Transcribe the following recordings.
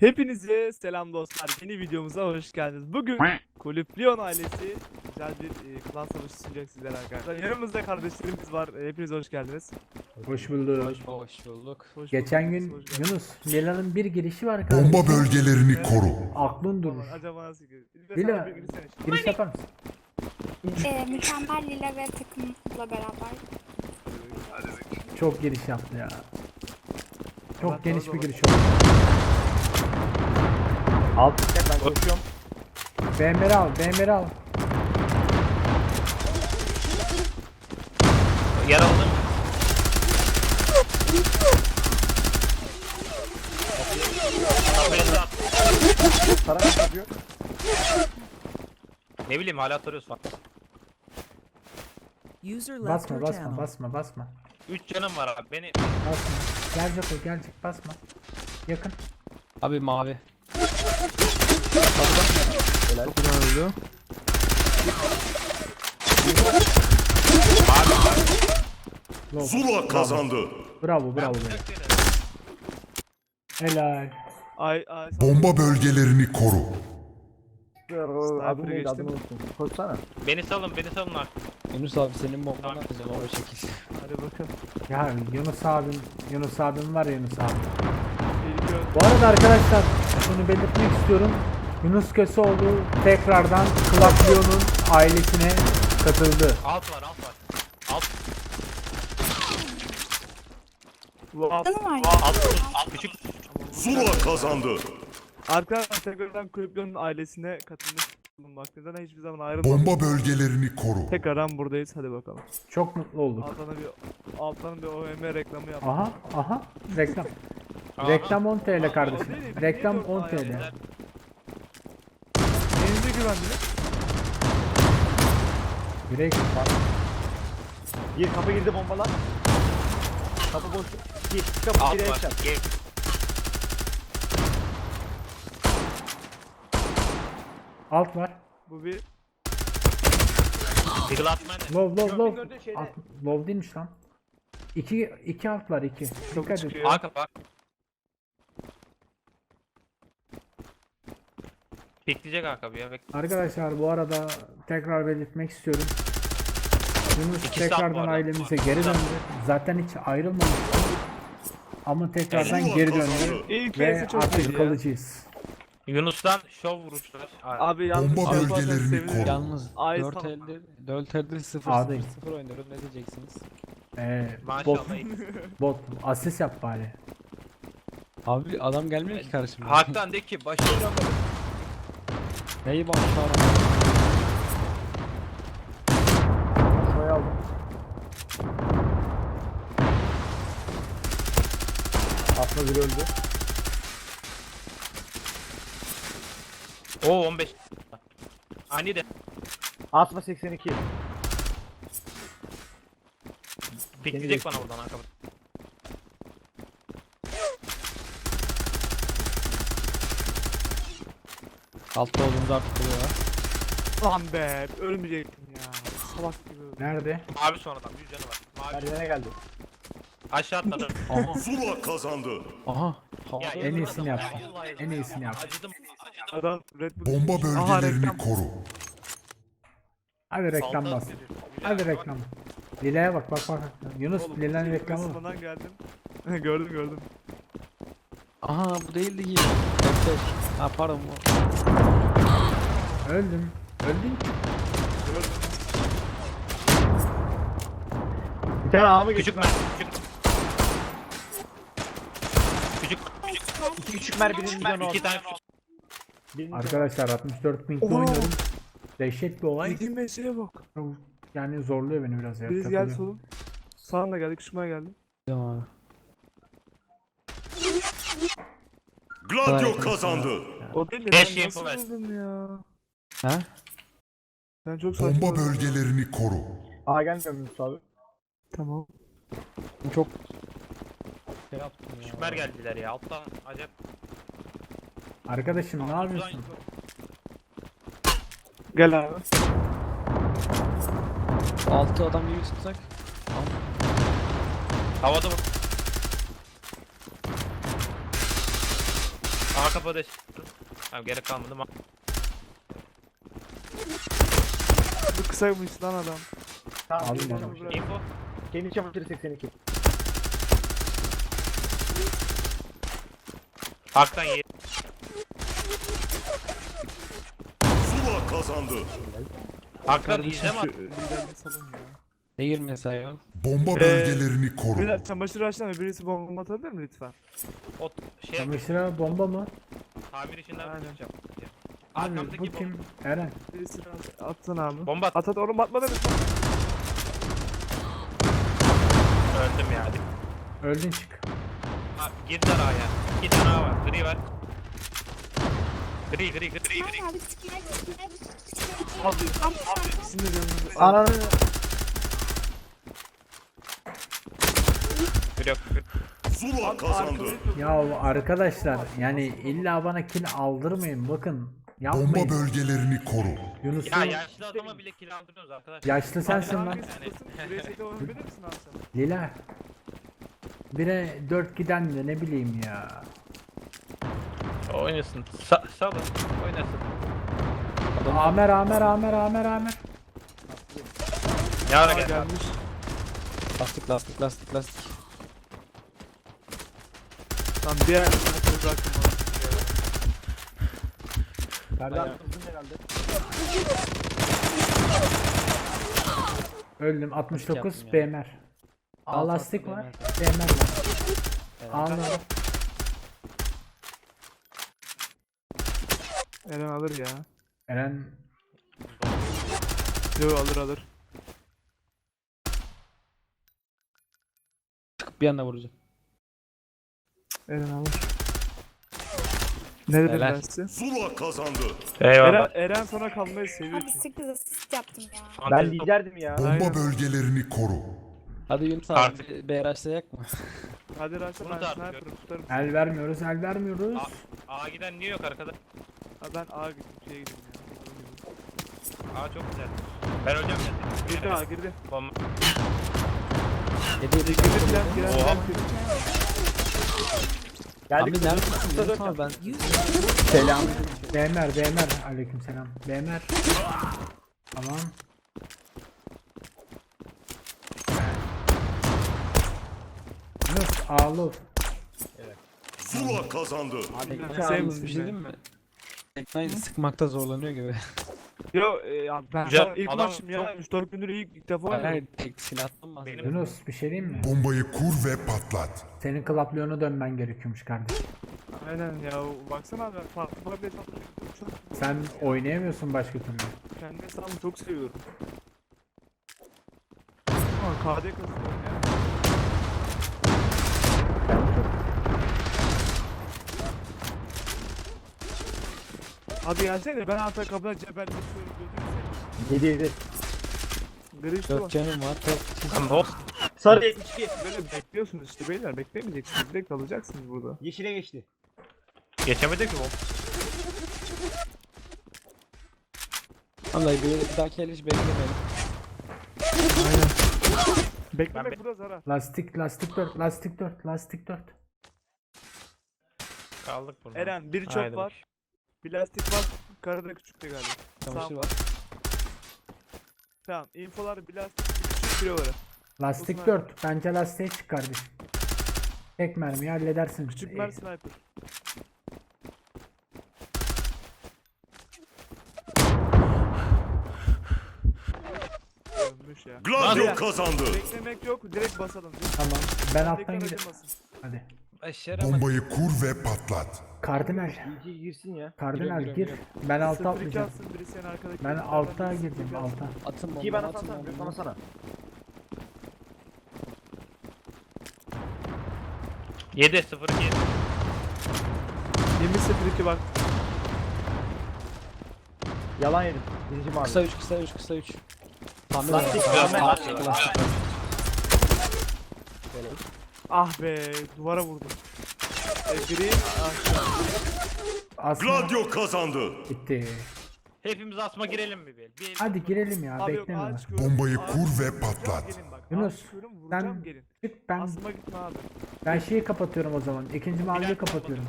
Hepinize selam dostlar. Yeni videomuza hoş geldiniz. Bugün Kulüp Leon ailesi güzel bir e, klan savaşı sunacak sizlere arkadaşlar. Yanımızda kardeşlerimiz var. E, Hepiniz hoş geldiniz. Hoş bulduk. Hoş bulduk. Hoş Geçen bulduk, gün hoş. Yunus, Lelan'ın bir girişi var kardeşim. Bomba bölgelerini koru. Aklın durur. Acaba nasıl gidiyor? Lila. Giriş yapar mısın? Ee, mükemmel Lila ve takımla beraber. Çok giriş yaptı ya. Çok Bak, geniş doğru, bir doğru. giriş oldu. Alt ben koşuyorum. BMR al, BMR al. Yer aldım. Kafaya sat. Para ne yapıyor? Ne bileyim hala soruyorsun. User left Basma, your basma, channel. basma, basma. 3 canım var abi. Beni Basma. Gelecek o, gelecek. Basma. Yakın. Abi mavi. Low. Zula kazandı. Bravo, bravo. be. Helal. Ay ay. Bomba bölgelerini koru. Adım neydi geçtim. adını unuttum. Koşsana. beni salın, beni salın artık. Yunus abi senin bomban atacağım o şekil. Hadi bakalım. Ya Yunus abim, Yunus abim var ya Yunus abim. İlk ön- Bu arada arkadaşlar şunu belirtmek istiyorum. Yunus Köseoğlu tekrardan Club Leon'un ailesine katıldı. Alt var, alt var. Alt, Wow. Canım var ya. alt, alt küçük. Zula kazandı. Arkadaşlar tekrardan Kulüp Leon'un ailesine katılmış bulunmaktayız. hiçbir zaman ayrılmadık. Bomba bölgelerini koru. Tekrardan buradayız. Hadi bakalım. Çok mutlu olduk. Altına bir alttan bir OM reklamı yap. Aha aha reklam. Reklam 10 TL O kardeşim. Reklam biliyorum 10 TL. ayarlar. Neyinize güvendiniz? Direkt Gir kapı girdi bombalar. Kapı boş. Gir kapı Alt gir var. Alt var. Bu bir Diggle atma ne? Low low low. gördüğün şeyde. Alt, low değilmiş lan. 2 2 alt var 2. Dikkat et. çıkıyor. A kapak. Bekleyecek arka bir ya. Bek Arkadaşlar bu arada tekrar belirtmek istiyorum. Yunus İki saat bu tekrardan arada. ailemize geri döndü. Zaten hiç ayrılmamıştı. Ama tekrardan geri döndü. İlk Ve çok artık iyiydi ya. kalıcıyız. Yunus'tan şov vuruşlar. Abi. Abi yalnız Bomba şey yaparsanız bölgelerini sevinirim. koru. Yalnız Ay, 4 tamam. elde 4 elde 0 A'dayım. 0 0 oynuyoruz ne diyeceksiniz? Ee, bot, Maşallah. iyi. bot. Asist yap bari. Abi adam gelmiyor ki karşıma. Hakan de ki başaramadım. Neyi şu an? Şuraya aldım. Aslında biri öldü. Oo 15. Ani de. Asma 82. Bekleyecek bana buradan arka. Altta olduğumuz artık oluyor ya. Lan be ölmeyecektim ya. Salak gibi. Nerede? Mavi sonradan bir canı var. Mavi. Merdivene geldi. Aşağı atladı. Aha Zula kazandı. aha. Havada Ya, En iyisini adam yap. ya, vallahi En iyisini yap. Acıdım. Adam Red Bull. Bomba Aha, bölgelerini reklam. koru. Hadi reklam Salta bas. Hadi reklam. Lila'ya bak bak bak. Yunus Oğlum, Lila'nın reklamı. mı? ısınmadan geldim. gördüm gördüm. Aha bu değildi ki. F5. Ha pardon bu. Öldüm. Öldün ki. Bir tane ağımı Küçük mer. Küçük. Küçük. İki küçük mer birinin canı İki tane küçük. Birinin canı- Arkadaşlar 64 ping Oo. oynuyorum. Dehşet bir olay. Yediğim mesleğe bak. Yani zorluyor beni biraz ya. Birisi takılıyor. geldi solum. Sağına geldi, kışmaya geldi. Tamam abi. Gladio kazandı. O değil de Beş ben nasıl öldüm ya? Ha? Ben çok saçma Bomba ya. bölgelerini koru. Aa gelmiyor Yunus abi. Tamam. Çok şey yaptım ya. Küçük mer geldiler ya. Alttan acayip. Arkadaşım ne yapıyorsun? Gel abi. Altı adam gibi tutsak. Havada vur. A kapıda Tamam gerek kalmadı. Ma- Bu kısaymış lan adam. Tamam. Aldım çamaşırı- Info. Kendi çamaşırı 82. Haktan ye. Zula kazandı. Haktan izleme girmesi ayol? Bomba Ee, bölgelerini koru. Beyler çamaşır açlama birisi bomba atabilir mi lütfen? O şey Çamaşıra bomba mı? tamir işinden Aynen. çıkacağım. Abi bu Arkamdaki kim? bomba. Eren. Birisi atsın abi. Bomba at. At at oğlum atma demiş. Öldüm ya. Öldün çık. Ha, girdiler A'ya. İki tane A var. Gri var. Gri gri gri Ananı. Zula kazandı. Ya arkadaşlar yani illa bana kill aldırmayın bakın. Bomba Yapmayın. bölgelerini koru. Yunus'u Ya yaşlı adama bile kill aldırıyoruz arkadaşlar. yaşlı sensin lan. Lila. Bire 4 giden de ne bileyim ya. Oynasın. Sa salın. Oynasın. Amer Amer Amer Amer Amer. Ne ara Aa, geldi? gelmiş. Lastik lastik lastik lastik. Tamam diğer tarafı bıraktım onu. Serdar kızdın herhalde. Öldüm 69 yaptım ya. BMR. Al lastik var. BMR. BMR var. Al Eren alır ya. Eren Yo alır alır. Çıkıp bir anda vuracağım. Eren alır. Ne dedim Helal. ben size? Zula kazandı. Eren, Eyvallah. Eren sonra kalmayı seviyor abi ki. 8 asist yaptım ya. Ben Fantezi liderdim ya. Bomba Aynen. bölgelerini koru. Hadi Yunus Artık- abi BRH'layak mı? Hadi Raşa Bunu ben da artık tutarım. el vermiyoruz el vermiyoruz. A giden niye yok arkada? Ha, ben A gidip şeye gideyim ya. A çok güzel. Ben öleceğim ya. Girdi A girdi. Bomba. 7 7 Girdi filan giren Oha. Geldik. Abi neredesin abi ben Selam. BMR BMR aleykümselam. BMR. Tamam. Ağlı. Zula kazandı. Sen Sen misin bir be? şey diyeyim mi? Teknayı sıkmakta zorlanıyor gibi. Yo e, ya ben Güzel, ilk adam maçım ya. 3-4 gündür ilk, ilk defa Hayır oynuyorum. hayır tek silahtan bahsediyorum. Benim- Yunus bir şey diyeyim mi? Bombayı kur ve patlat. Senin klaplığına dönmen gerekiyormuş kardeşim. Aynen ya baksana abi farklı farklı hesapları çok Sen oynayamıyorsun başka türlü. kendi hesabımı çok seviyorum. Ama KD kasıyorum ya. Abi gelsene ben arka kapıda cebelleşiyorum gözünü 7 7. seveyim. Gri işte 4 bak. canım var. Tek Tamam hop. Sarı 72. Böyle bekliyorsunuz işte beyler beklemeyeceksiniz direkt alacaksınız burada. Yeşile geçti. Geçemedi ki hop. Vallahi bir, bir dahaki el hiç beklemeyelim. Aynen. Beklemek burada zarar. Lastik lastik 4 lastik 4 lastik 4. Kaldık burada. Eren bir çok Haydi var. Bir lastik var. Karada küçükte galiba. Çamaşır Tamam. var. Tamam. Infolar bir lastik bir küçük bir olarak. Lastik Osman. 4. Bence lastiğe çık kardeşim. Tek mermiyi halledersin. Küçük Ee, mer sniper. Ölmüş ya. Gladio kazandı. Beklemek yok direkt basalım. Tamam. Ben alttan gidelim. Hadi. Başaramadım. Bombayı kur ve patlat. Kardinal. İyice girsin ya. Kardinal Giriyorum, gir. giriyorum, Ben alta 0-2 atlayacağım. atsın, biri senin arkadaki. Ben alta girdim 0-2 atsın. alta. Atın İki bomba bana atın satsana. bomba. Bana sana. 7 0 2. 20-0-2 bak. Yalan yedim. Birinci mavi. Kısa 3 kısa 3 kısa 3. Tamir Lastik, var. lastik, Lastik, lastik. Ah be duvara vurdum. E, ah, Aslında Gladio kazandı. bitti. Hepimiz asma girelim mi bir? bir Hadi girelim ya abi yok beklemiyorlar. ağaç çıkıyorum. Bombayı Ağaç kur ve patlat. gelin bak. Yunus, Ağaç vuracağım gelin. Çık ben Asma gitme abi. ben şeyi kapatıyorum o zaman. İkinci maviyi dakika, kapatıyorum.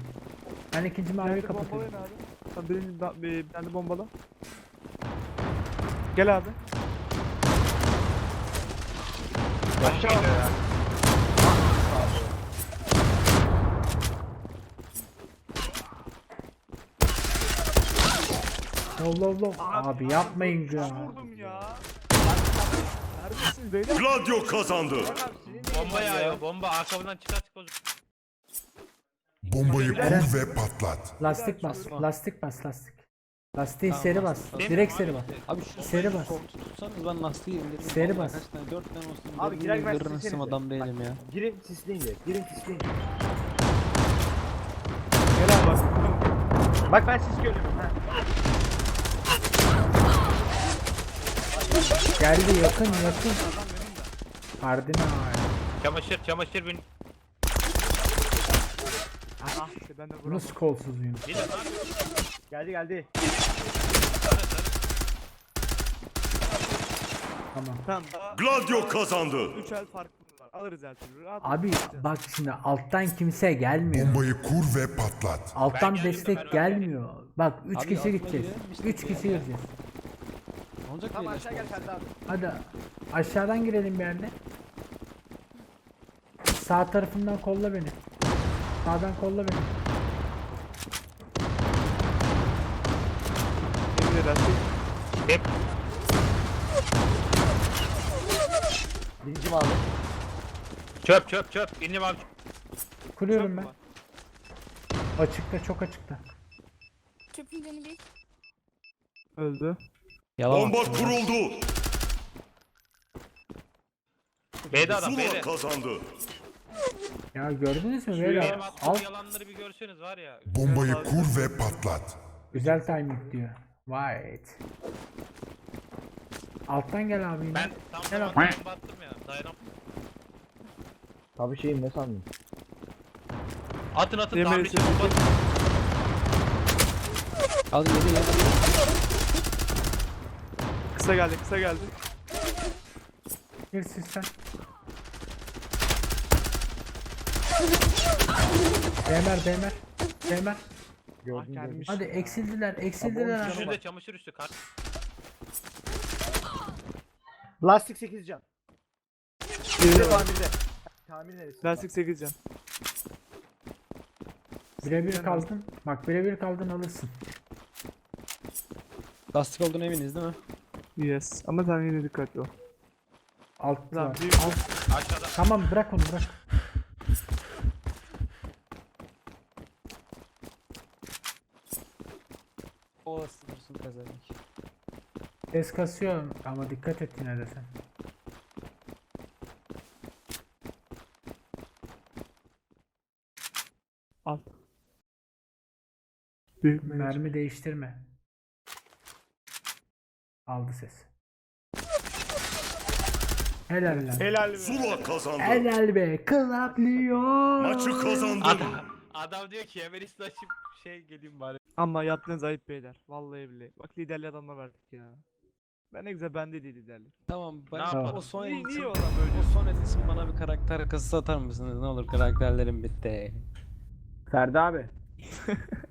Ben ikinci maviyi kapatıyorum. bombalayın abi. Sen birini da- bir, bir tane bombala. Gel abi. Aşağı Low low low. Abi yapmayın ya. Vurdum ya. Neredesiniz beyler? Gladio kazandı. Bomba yağıyor. Bomba arkamdan çıkar çıkmaz. Bombayı kur ve patlat. Lastik bas. Lastik bas lastik. Lastiği Tamam, seri bas, bas. Direkt seri bas. Abi şu Seri bas. Tutsanız ben lastiği indirdim. Seri bas. Kaç tane? Dört tane olsun. Abi girer sesinize. nasıl adam değilim ya. Girin sisleyin de. Girin sisleyin. Gel abi bak. Bak ben sis görüyorum. Ha. Geldi yakın yakın. Hardina. Çamaşır çamaşır bin. Ah işte ben de Bunu vuramadım. kolsuzuyum. Bir de lan. Geldi geldi. Tamam. Tamam daha Gladio kazandı. 3 el farkımız var. Alırız her türlü. Rahat Abi bak şimdi alttan kimse gelmiyor. Bombayı kur ve patlat. Alttan Ben geldim de destek ben gelmiyor. Bak 3 Abi kişi gideceğiz. girelim işte 3 kişi gireceğiz. Olacak Tamam aşağı gel? Ferdi abi. Hadi aşağıdan girelim bir yerde. Sağ tarafından kolla beni. Sağdan kolla beni. Emin edersin. Hep Birinci mavi. çöp çöp çöp. İndim abi. Kuruyorum ben. Açıkta çok açıkta. Çöpün canı bir. Öldü. Yalan. Bomba kuruldu. B'de adam Zula B'de. kazandı. Ya gördünüz mü Benim böyle? attığım Al. yalanları bir görseniz var ya. Bombayı kur ve patlat. Güzel timing diyor. White. Alttan gel abi yine. Ben tam Gel zamanında bomba attım ya. Dayanam. Tabii şeyim ne sandın? Atın atın için ederim. bomba. Al yedi yedi. Kısa geldi kısa geldi. Gir sistem. Demer demer. Demer. Ah Gördüm gördüm. gelmiş. Hadi eksildiler eksildiler. Abi, Üstünde çamaşır üstü kar. Lastik 8 can. Bir de tamirde. Tamir neresi? Lastik 8 can. Birebir kaldın. Bak birebir kaldın alırsın. Lastik olduğuna eminiz değil mi? Yes. Ama sen yine dikkatli ol. Alt var. büyük- Alt. Aşağıda. Tamam bırak onu bırak. O sınırsın pezevenk. Ses kasıyor ama dikkat et yine de sen. Al. Büyük. Mermi değiştirme. Aldı ses. Helal lan. Helal be. Zula kazandı. Helal be. Klaplıyor. Maçı kazandın. Adam, adam diyor ki hemen açıp şey geleyim bari. Ama yaptığınız ayıp beyler. Vallahi billahi. Bak liderli adamla verdik ya. Ben ne güzel bende değil liderlik. Tamam ben Ne yapalım? o son Niye, niye ona böyle? o son el için bana bir karakter kasası atar mısınız? Ne olur karakterlerim bitti. Ferdi abi.